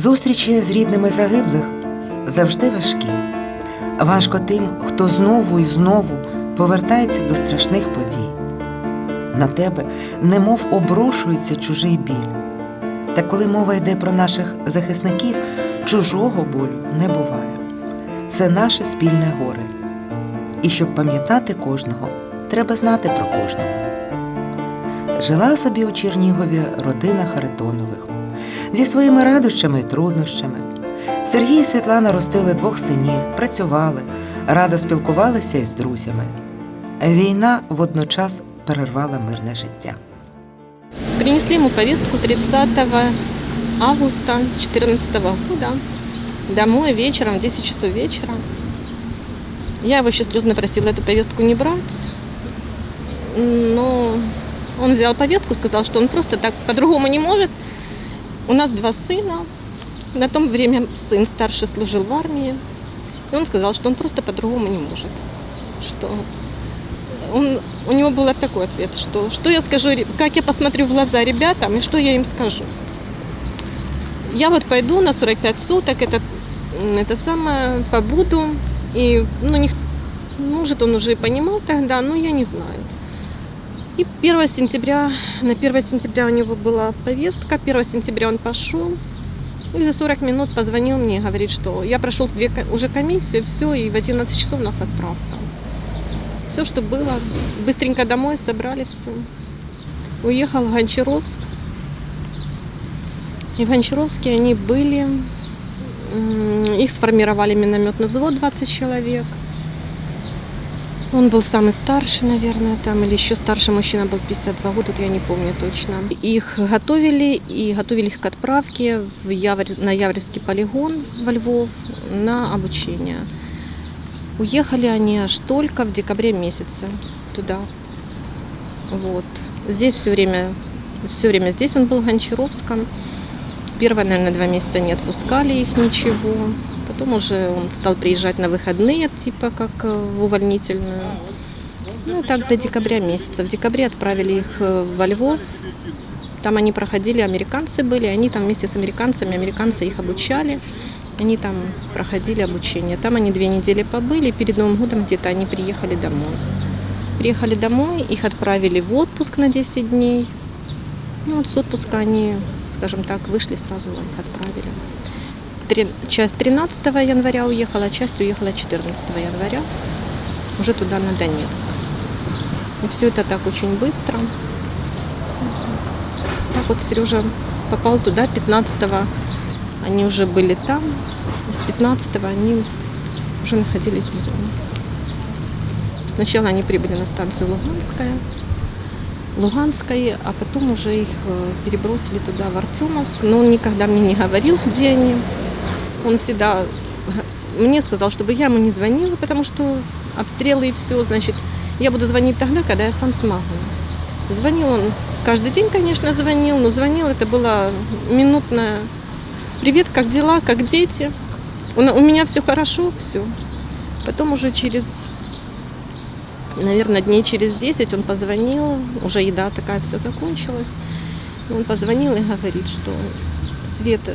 Зустрічі з рідними загиблих завжди важкі. Важко тим, хто знову і знову повертається до страшних подій. На тебе немов обрушується чужий біль. Та коли мова йде про наших захисників, чужого болю не буває. Це наше спільне горе. І щоб пам'ятати кожного, треба знати про кожного. Жила собі у Чернігові родина Харитонових зі своїми радощами і труднощами. Сергій і Світлана ростили двох синів, працювали, радо спілкувалися із друзями. Війна водночас перервала мирне життя. Принесли ему повестку 30 августа 2014 года домой вечером, в 10 часов вечера. Я его еще слезно просила эту повестку не брать, но он взял повестку, сказал, что он просто так по-другому не может. У нас два сына. На том время сын старший служил в армии. И он сказал, что он просто по-другому не может. Что он, у него был такой ответ, что, что я скажу, как я посмотрю в глаза ребятам и что я им скажу. Я вот пойду на 45 суток, это, это самое, побуду, и, ну, них, может, он уже понимал тогда, но я не знаю. И 1 сентября, на 1 сентября у него была повестка, 1 сентября он пошел, и за 40 минут позвонил мне говорит, что я прошел две, уже комиссию, все, и в 11 часов нас отправка. Все, что было, быстренько домой собрали все. Уехал в Гончаровск. И в Гончаровске они были, их сформировали минометный взвод 20 человек. Он был самый старший, наверное, там, или еще старший мужчина был 52 года, я не помню точно. Их готовили и готовили их к отправке в Явр... на Явревский полигон во Львов на обучение. Уехали они аж только в декабре месяце туда. Вот. Здесь все время, все время здесь он был в Гончаровском. Первые, наверное, два месяца не отпускали их ничего. Потом уже он стал приезжать на выходные, типа как э, в увольнительную. Ну, так до декабря месяца. В декабре отправили их э, во Львов. Там они проходили, американцы были, они там вместе с американцами, американцы их обучали. Они там проходили обучение. Там они две недели побыли, перед Новым годом где-то они приехали домой. Приехали домой, их отправили в отпуск на 10 дней. Ну, вот с отпуска они, скажем так, вышли, сразу их отправили. Часть 13 января уехала, часть уехала 14 января уже туда, на Донецк. И все это так очень быстро. Вот так. Так вот Сережа попал туда 15 они уже были там, с 15 они уже находились в зоне. Сначала они прибыли на станцию Луганская, Луганской, а потом уже их э, перебросили туда, в Артемовск. Но он никогда мне не говорил, где они. Он всегда мне сказал, чтобы я ему не звонила, потому что обстрелы и все, значит, я буду звонить тогда, когда я сам смогу. Звонил он каждый день, конечно, звонил, но звонил это было минутное Привет, как дела, как дети? У, у меня все хорошо, все. Потом уже через, наверное, дней через 10 он позвонил, уже еда такая вся закончилась. Он позвонил и говорит, что Света,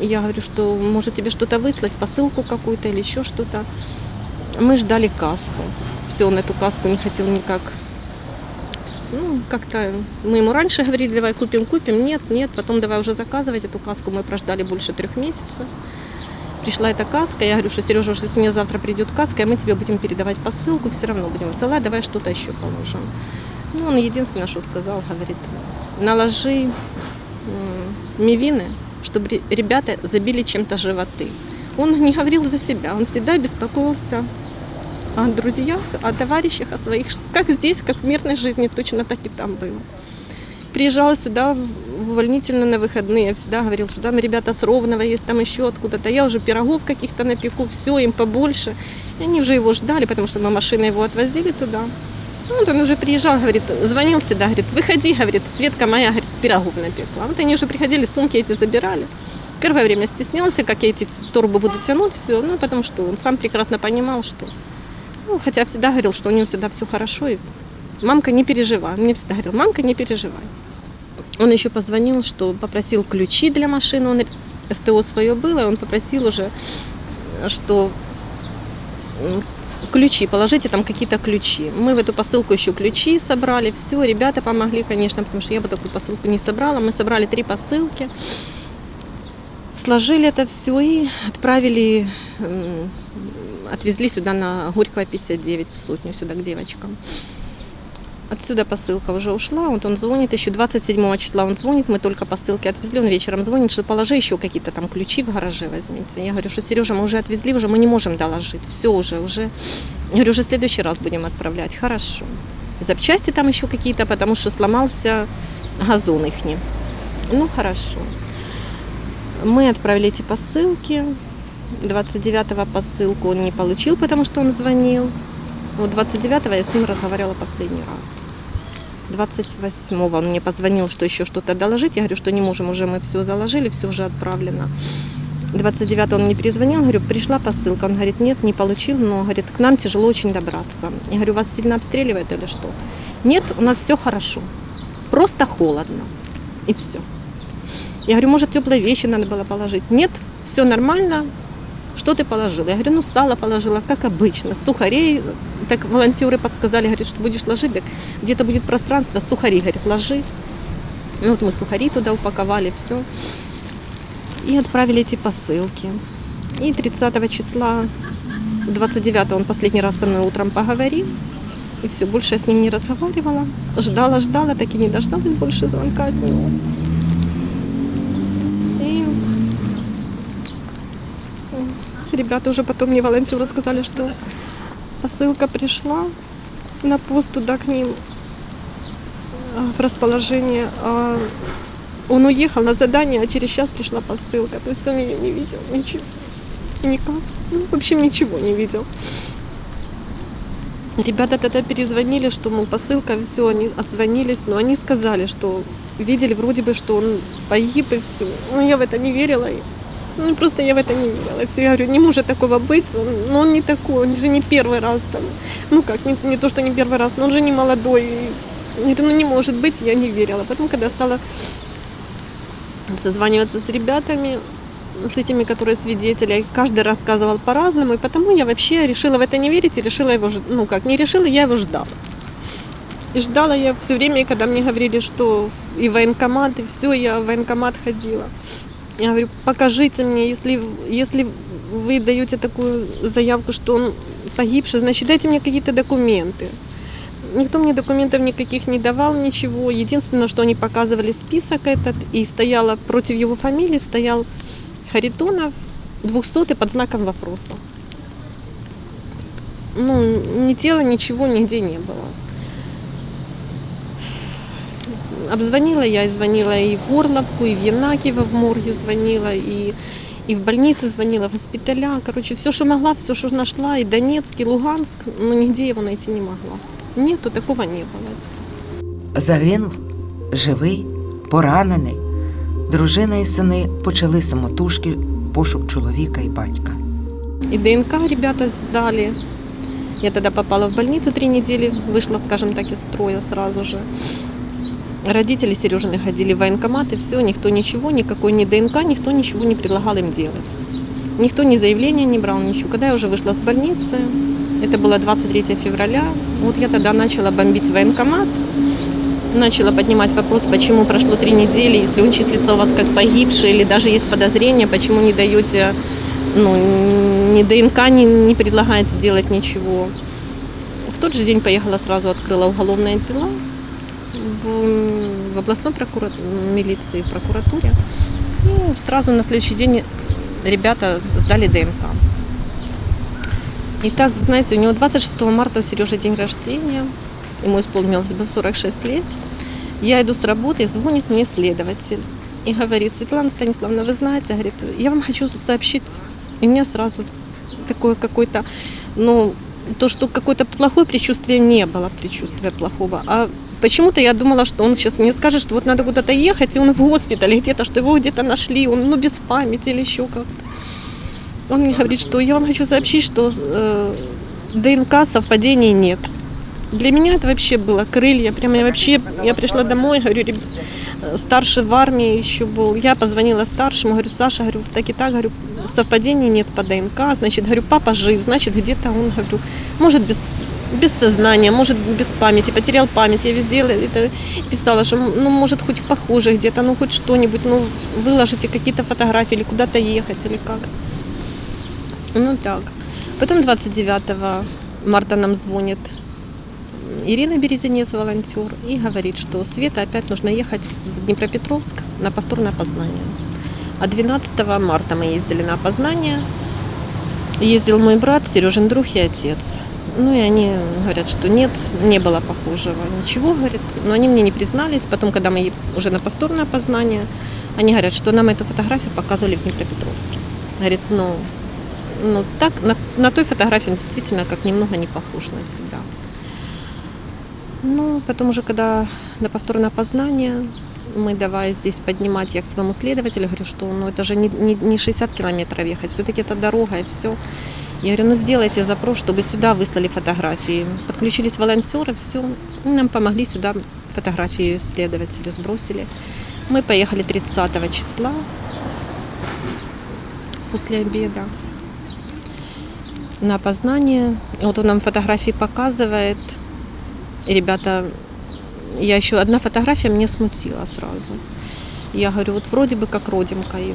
я говорю, что может тебе что-то выслать, посылку какую-то или еще что-то. Мы ждали каску. Все, он эту каску не хотел никак ну, как-то мы ему раньше говорили, давай купим, купим. Нет, нет, потом давай уже заказывать эту каску. Мы прождали больше трех месяцев. Пришла эта каска, я говорю, что Сережа, если у меня завтра придет каска, и мы тебе будем передавать посылку, все равно будем высылать, давай что-то еще положим. Ну, он единственное, что сказал, говорит, наложи мивины, чтобы ре- ребята забили чем-то животы. Он не говорил за себя, он всегда беспокоился о друзьях, о товарищах, о своих, как здесь, как в мирной жизни, точно так и там было. Приезжала сюда в увольнительную на выходные, я всегда говорил, что там ребята с Ровного есть, там еще откуда-то. Я уже пирогов каких-то напеку, все, им побольше. И они уже его ждали, потому что мы машиной его отвозили туда. Ну, вот он уже приезжал, говорит, звонил всегда, говорит, выходи, говорит, Светка моя, говорит, пирогов напекла. Вот они уже приходили, сумки эти забирали. Первое время стеснялся, как я эти торбы буду тянуть, все, ну, потому что он сам прекрасно понимал, что ну, хотя всегда говорил, что у него всегда все хорошо. И мамка, не переживай. Мне всегда говорил, мамка, не переживай. Он еще позвонил, что попросил ключи для машины. Он СТО свое было, и он попросил уже, что м, ключи, положите там какие-то ключи. Мы в эту посылку еще ключи собрали, все, ребята помогли, конечно, потому что я бы такую посылку не собрала. Мы собрали три посылки, сложили это все и отправили, отвезли сюда на Горького 59 в сотню, сюда к девочкам. Отсюда посылка уже ушла, вот он звонит, еще 27 числа он звонит, мы только посылки отвезли, он вечером звонит, что положи еще какие-то там ключи в гараже возьмите. Я говорю, что Сережа, мы уже отвезли, уже мы не можем доложить, все уже, уже. Я говорю, уже в следующий раз будем отправлять, хорошо. Запчасти там еще какие-то, потому что сломался газон их. Ну, хорошо. Мы отправили эти посылки. 29-го посылку он не получил, потому что он звонил. Вот 29-го я с ним разговаривала последний раз. 28-го он мне позвонил, что еще что-то доложить. Я говорю, что не можем, уже мы все заложили, все уже отправлено. 29 он мне перезвонил, говорю, пришла посылка. Он говорит, нет, не получил, но говорит, к нам тяжело очень добраться. Я говорю, вас сильно обстреливают или что? Нет, у нас все хорошо. Просто холодно. И все. Я говорю, может, теплые вещи надо было положить? Нет, все нормально. Что ты положила? Я говорю, ну, сало положила, как обычно, сухарей. Так волонтеры подсказали, говорят, что будешь ложить, так где-то будет пространство, сухари, говорит, ложи. Ну, вот мы сухари туда упаковали, все. И отправили эти посылки. И 30 числа, 29 он последний раз со мной утром поговорил. И все, больше я с ним не разговаривала. Ждала, ждала, так и не дождалась больше звонка от него. И ребята уже потом мне волонтеры сказали, что посылка пришла на пост туда к ним а, в расположение. А он уехал на задание, а через час пришла посылка. То есть он ее не видел, ничего. Ни каску, ну, в общем, ничего не видел. Ребята тогда перезвонили, что, мол, посылка, все, они отзвонились, но они сказали, что видели вроде бы, что он погиб и все. Ну, я в это не верила. Ну, просто я в это не верила. И все, я говорю, не может такого быть, он, ну, он не такой, он же не первый раз там. Ну как, не, не то, что не первый раз, но он же не молодой. Я говорю, ну не может быть, я не верила. Потом, когда стала созваниваться с ребятами, с этими, которые свидетели, каждый рассказывал по-разному, и потому я вообще решила в это не верить и решила его, ну как, не решила, я его ждала. И ждала я все время, когда мне говорили, что и военкомат, и все, я в военкомат ходила. Я говорю, покажите мне, если, если вы даете такую заявку, что он погибший, значит, дайте мне какие-то документы. Никто мне документов никаких не давал, ничего. Единственное, что они показывали список этот, и стояла против его фамилии, стоял Харитонов, 200 под знаком вопроса. Ну, ни тела, ничего нигде не было. Обзвонила я, и звонила и в Горловку, и в Янакиево в морге звонила, и, и в больнице звонила, в госпиталя. Короче, все, что могла, все, что нашла, и Донецк, и Луганск, но нигде его найти не могла. Нету, такого не было. и всё. Загинув, живий, поранений. Дружина і сини почали самотужки пошук чоловіка і батька. И ДНК ребята сдали. Я тогда попала в больницу три недели, вышла, скажем так, из строя сразу же. Родители Сережины ходили в военкомат, и все, никто ничего, никакой ни ДНК, никто ничего не предлагал им делать. Никто ни заявления не брал, ничего. Когда я уже вышла с больницы, это было 23 февраля, вот я тогда начала бомбить военкомат, начала поднимать вопрос, почему прошло три недели, если он числится у вас как погибший, или даже есть подозрение, почему не даете ну, ни ДНК не, не предлагаете делать ничего. В тот же день поехала сразу, открыла уголовные дела в, в областной прокура... милиции, прокуратуре. И сразу на следующий день ребята сдали ДНК. И так, знаете, у него 26 марта у Сережи день рождения, ему исполнилось бы 46 лет. Я иду с работы, звонит мне следователь и говорит, Светлана Станиславовна, вы знаете, говорит, я вам хочу сообщить, и у меня сразу такое какое-то, ну, то, что какое-то плохое предчувствие не было предчувствия плохого, а почему-то я думала, что он сейчас мне скажет, что вот надо куда-то ехать, и он в госпитале где-то, что его где-то нашли, он ну без памяти или еще как-то. Он мне говорит, что я вам хочу сообщить, что э, ДНК совпадений нет. Для меня это вообще было крылья. Прямо я вообще, я пришла домой, говорю, «Реб- старший в армии еще был. Я позвонила старшему, говорю, Саша, говорю, так и так, говорю, совпадений нет по ДНК. Значит, говорю, папа жив, значит, где-то он, говорю, может без, без сознания, может без памяти, потерял память. Я везде это писала, что, ну, может, хоть похоже где-то, ну, хоть что-нибудь, ну, выложите какие-то фотографии или куда-то ехать, или как. Ну, так. Потом 29 марта нам звонит Ирина Березинец, волонтер, и говорит, что Света опять нужно ехать в Днепропетровск на повторное опознание. А 12 марта мы ездили на опознание. Ездил мой брат, Сережин друг и отец. Ну и они говорят, что нет, не было похожего ничего, говорит. Но они мне не признались. Потом, когда мы уже на повторное опознание, они говорят, что нам эту фотографию показывали в Днепропетровске. Говорит, ну, ну так, на, на той фотографии он действительно как немного не похож на себя. Ну, потом уже, когда на повторное опознание, мы давай здесь поднимать, я к своему следователю говорю, что ну это же не, не, не 60 километров ехать, все-таки это дорога и все. Я говорю, ну сделайте запрос, чтобы сюда выслали фотографии. Подключились волонтеры, все, нам помогли сюда фотографии следователю сбросили. Мы поехали 30 числа после обеда на опознание. Вот он нам фотографии показывает. Ребята, я еще одна фотография мне смутила сразу. Я говорю, вот вроде бы как родимка его.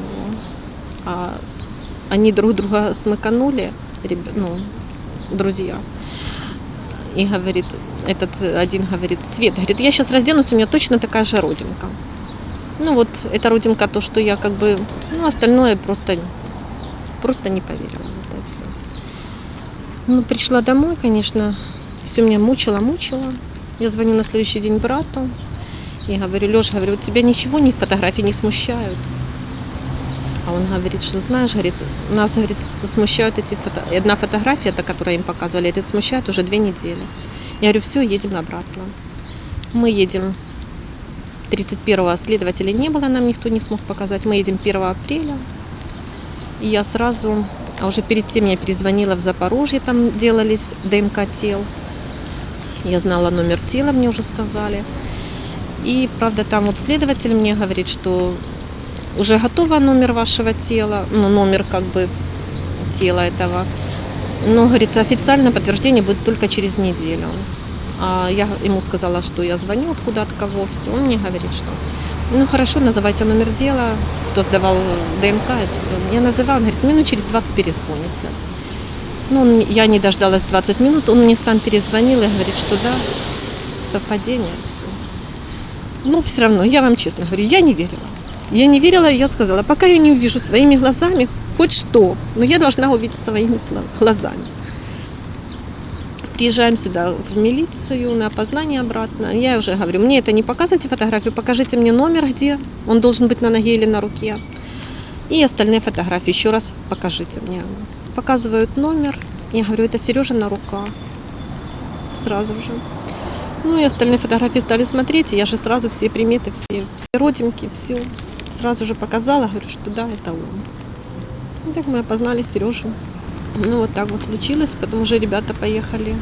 А они друг друга смыканули, ну, друзья. И говорит, этот один говорит, Свет, говорит, я сейчас разденусь, у меня точно такая же родинка. Ну вот, эта родинка, то, что я как бы, ну, остальное просто, просто не поверила в это все. Ну, пришла домой, конечно, все меня мучило, мучило. Я звоню на следующий день брату и говорю, Леша, говорю, вот тебя ничего ни фотографии не смущают. А он говорит, что знаешь, говорит, нас, говорит, смущают эти фото... Одна фотография, та, которую им показывали, это смущает уже две недели. Я говорю, все, едем обратно. Мы едем 31-го следователя не было, нам никто не смог показать. Мы едем 1 апреля. И я сразу, а уже перед тем я перезвонила в Запорожье, там делались ДНК тел. Я знала номер тела, мне уже сказали. И, правда, там вот следователь мне говорит, что уже готово номер вашего тела, ну, номер как бы тела этого. Но, говорит, официальное подтверждение будет только через неделю. А я ему сказала, что я звоню откуда от кого, все. Он мне говорит, что ну хорошо, называйте номер дела, кто сдавал ДНК и все. Я называла, он говорит, минут через 20 перезвонится. Ну, он- я не дождалась 20 минут, он мне сам перезвонил и говорит, что да, совпадение, все. Ну, все равно, я вам честно говорю, я не верила. Я не верила, я сказала, пока я не увижу своими глазами хоть что, но я должна увидеть своими глазами. Приезжаем сюда в милицию на опознание обратно. Я уже говорю, мне это не показывайте фотографию, покажите мне номер, где он должен быть на ноге или на руке. И остальные фотографии еще раз покажите мне. Показывают номер. Я говорю, это Сережина рука. Сразу же. Ну и остальные фотографии стали смотреть, и я же сразу все приметы, все, все родинки, все сразу же показала, говорю, что да, это он. И так мы опознали Сережу. Ну вот так вот случилось, потом уже ребята поехали,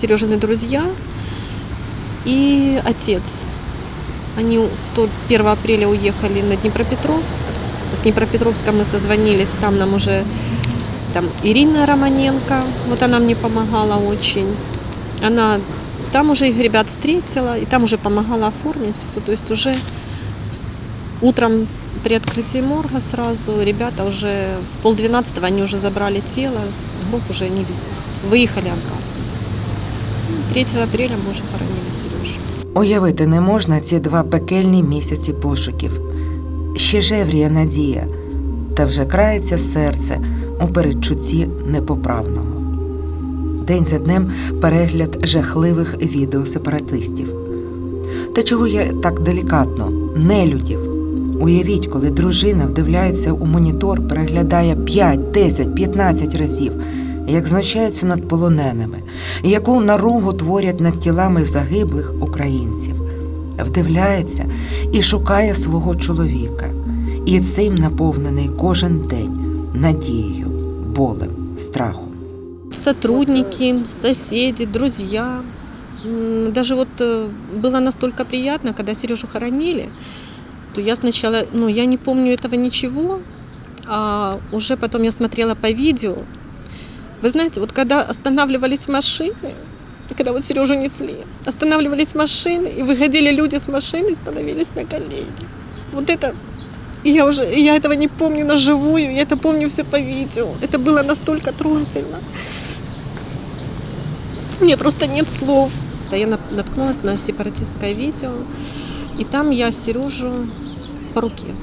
Сережины друзья и отец. Они в тот 1 апреля уехали на Днепропетровск. С Днепропетровска мы созвонились, там нам уже там Ирина Романенко, вот она мне помогала очень. Она там уже их ребят встретила, и там уже помогала оформить все. То есть уже утром при открытии морга сразу ребята уже в полдвенадцатого они уже забрали тело, гроб уже не вез- выехали обратно. Ну, 3 апреля мы уже хоронили Сережу. Уявити не можна ці два пекельні місяці пошуків. Ще жевріє надія, та вже крається серце у передчутті непоправного. День за днем перегляд жахливих відео сепаратистів. Та чого я так делікатно, нелюдів. Уявіть, коли дружина вдивляється у монітор, переглядає 5, 10, 15 разів, як знущаються над полоненими, яку наругу творять над тілами загиблих українців, вдивляється і шукає свого чоловіка, і цим наповнений кожен день надією, болем, страхом. Сотрудники, соседи, друзья, даже вот э, было настолько приятно, когда Сережу хоронили, то я сначала, ну, я не помню этого ничего, а уже потом я смотрела по видео. Вы знаете, вот когда останавливались машины, когда вот Сережу несли, останавливались машины, и выходили люди с машины, становились на колени. Вот это, я уже, я этого не помню на живую, я это помню все по видео. Это было настолько трогательно. Меня просто нет слов. Я наткнулась на сепаратистское видео, и там я Сережу по руке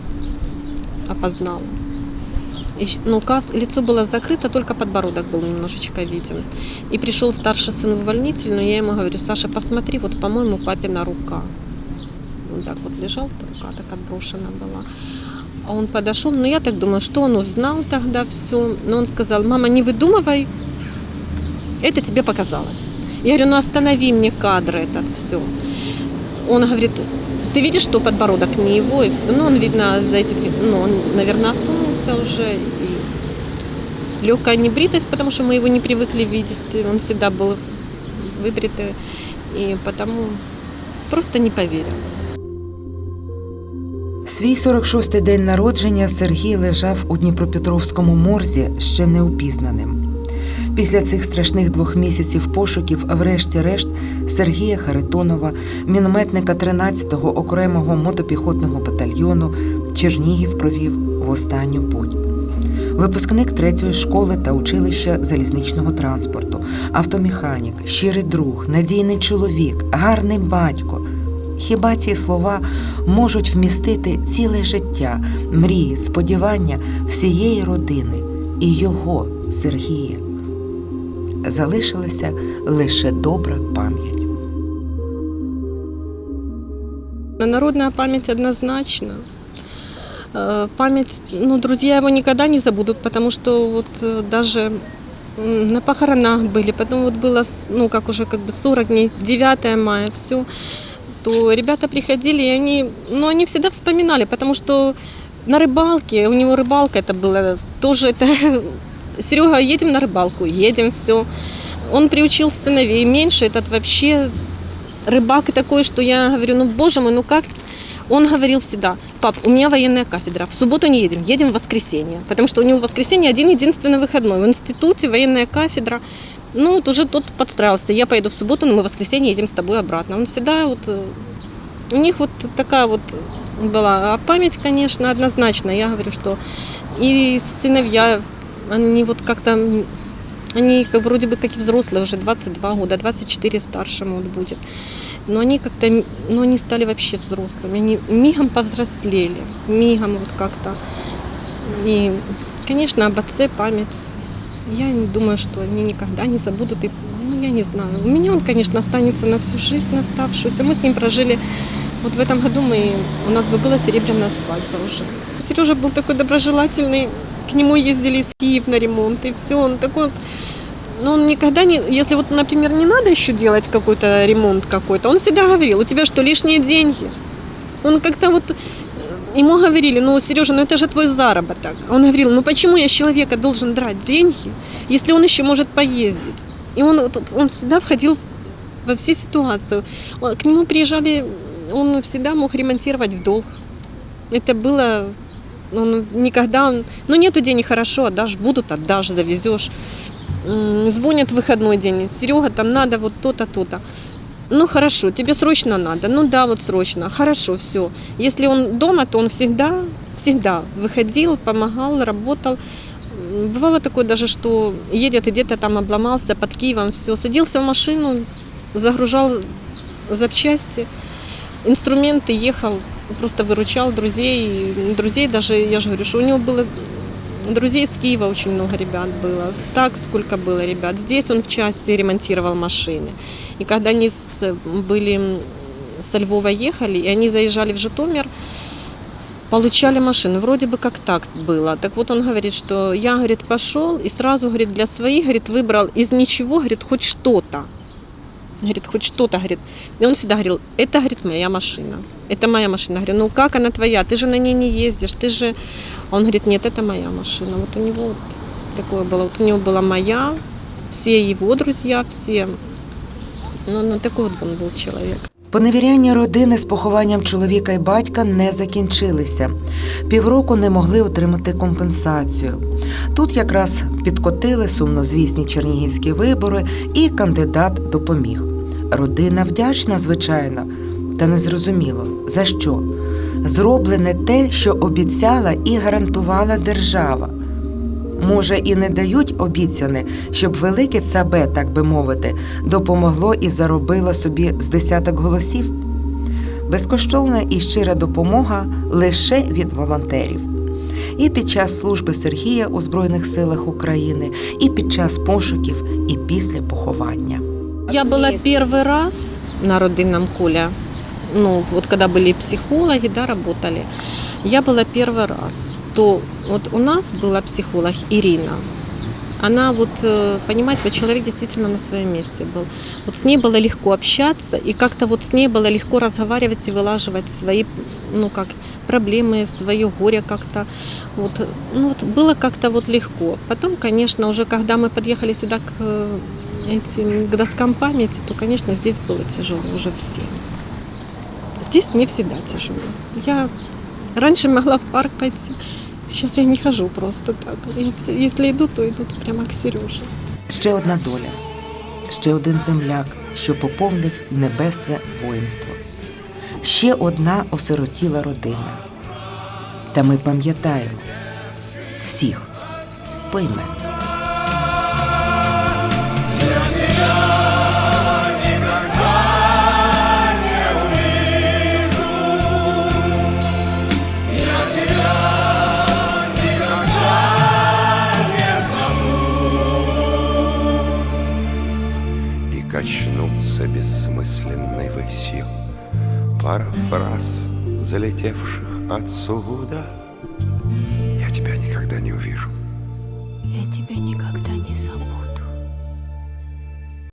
опознала. И ну, лицо было закрыто, только подбородок был немножечко виден. И пришел старший сын в увольнительную, я ему говорю, Саша, посмотри, вот, по-моему, папина рука. Он так вот лежал, рука так отброшена была. А он подошел, ну я так думаю, что он узнал тогда все. Но он сказал, мама, не выдумывай, это тебе показалось. Я говорю, ну останови мне кадр этот все. Он говорит, ты видишь, что подбородок не его, и все. Ну, он, видно, за эти три, ну, он, наверное, осунулся уже. И легкая небритость, потому что мы его не привыкли видеть. и Он всегда был выбритый. И потому просто не поверил. Свій 46-й день народження Сергій лежав у Дніпропетровському морзі ще неупізнаним. Після цих страшних двох місяців пошуків, врешті-решт, Сергія Харитонова, мінометника 13-го окремого мотопіхотного батальйону, Чернігів провів в останню путь. Випускник третьої школи та училища залізничного транспорту, автомеханік, щирий друг, надійний чоловік, гарний батько. Хіба ці слова можуть вмістити ціле життя, мрії, сподівання всієї родини і його, Сергія? Залишилася лише добра пам'ять. Народная память однозначно. Э, Память, ну, друзья его никогда не забудут, потому что вот э, даже на похоронах были, потом вот было, ну, как уже как бы 40 дней, 9 мая, все, то ребята приходили, и они, ну, они всегда вспоминали, потому что на рыбалке, у него рыбалка это было, тоже это, Серега, едем на рыбалку, едем, все. Он приучил сыновей, меньше этот вообще рыбак такой, что я говорю, ну, боже мой, ну как он говорил всегда, пап, у меня военная кафедра, в субботу не едем, едем в воскресенье. Потому что у него в воскресенье один единственный выходной. В институте военная кафедра. Ну, вот уже тот подстраивался. Я поеду в субботу, но мы в воскресенье едем с тобой обратно. Он всегда вот... э, У них вот такая вот была. А память, конечно, однозначно. Я говорю, что и сыновья, они вот как-то... Они как вроде бы как и взрослые, уже 22 года, 24 старшему вот будет. Но они как-то, ну, они стали вообще взрослыми. Они мигом повзрослели, мигом вот как-то. И, конечно, об отце память. Я не думаю, что они никогда не забудут. И, ну, я не знаю. У меня он, конечно, останется на всю жизнь оставшуюся. Мы с ним прожили вот в этом году мы, у нас бы была серебряная свадьба уже. Сережа был такой доброжелательный, к нему ездили из Киев на ремонт, и все, он такой вот но он никогда не, если вот, например, не надо еще делать какой-то ремонт какой-то, он всегда говорил, у тебя что, лишние деньги? Он как-то вот, э, ему говорили, ну, Сережа, ну это же твой заработок. Он говорил, ну почему я человека должен драть деньги, если он еще может поездить? И он, он всегда входил во все ситуации. К нему приезжали, он всегда мог ремонтировать в долг. Это было, он никогда, он, ну нету денег, хорошо, отдашь, будут, отдашь, завезешь. Звонят в выходной день, Серега, там надо вот то-то, то-то. Ну хорошо, тебе срочно надо. Ну да, вот срочно. Хорошо, все. Если он дома, то он всегда, всегда выходил, помогал, работал. Бывало такое даже, что едет и где-то там обломался под Киевом, все. Садился в машину, загружал запчасти, инструменты, ехал, просто выручал друзей. Друзей даже, я же говорю, что у него было Друзей с Киева очень много ребят было. Так сколько было ребят. Здесь он в части ремонтировал машины. И когда они были со Львова ехали, и они заезжали в Житомир, получали машину. Вроде бы как так было. Так вот он говорит, что я, говорит, пошел и сразу, говорит, для своих, говорит, выбрал из ничего, говорит, хоть что-то. Говорит, хоть что-то, говорит. И он всегда говорил, это, говорит, моя машина. Это моя машина. Говорю, ну как она твоя? Ты же на ней не ездишь, ты же... Он говорит, нет, это моя машина. Вот у него вот такое было. Вот у него была моя, все его друзья, все Ну, ну такой вот он был человек. Поневіряння родини з похованням чоловіка і батька не закінчилися. Півроку не могли отримати компенсацію. Тут якраз підкотили сумнозвісні чернігівські вибори, і кандидат допоміг. Родина вдячна, звичайно, та не зрозуміло за що. Зроблене те, що обіцяла і гарантувала держава. Може, і не дають обіцяне, щоб велике цабе, так би мовити, допомогло і заробило собі з десяток голосів. Безкоштовна і щира допомога лише від волонтерів. І під час служби Сергія у Збройних силах України, і під час пошуків, і після поховання. Я была первый раз на родинном Коля, ну вот когда были психологи, да, работали, я была первый раз. То вот у нас была психолог Ирина. Она вот, э, понимаете, вот человек действительно на своем месте был. Вот с ней было легко общаться, и как-то вот с ней было легко разговаривать и вылаживать свои, ну как, проблемы, свое горе как-то. Вот, ну вот было как-то вот легко. Потом, конечно, уже когда мы подъехали сюда к э, этим доскам памяти, то, конечно, здесь было тяжело уже всем. Здесь мне всегда тяжело. Я раньше могла в парк пойти, сейчас я не хожу просто так. Я если иду, то иду прямо к Сереже. Ще одна доля, ще один земляк, що поповнив небесне воїнство. Ще одна осиротіла родина. Та ми пам'ятаємо всіх поіменно. Фраз, залетевших отсюда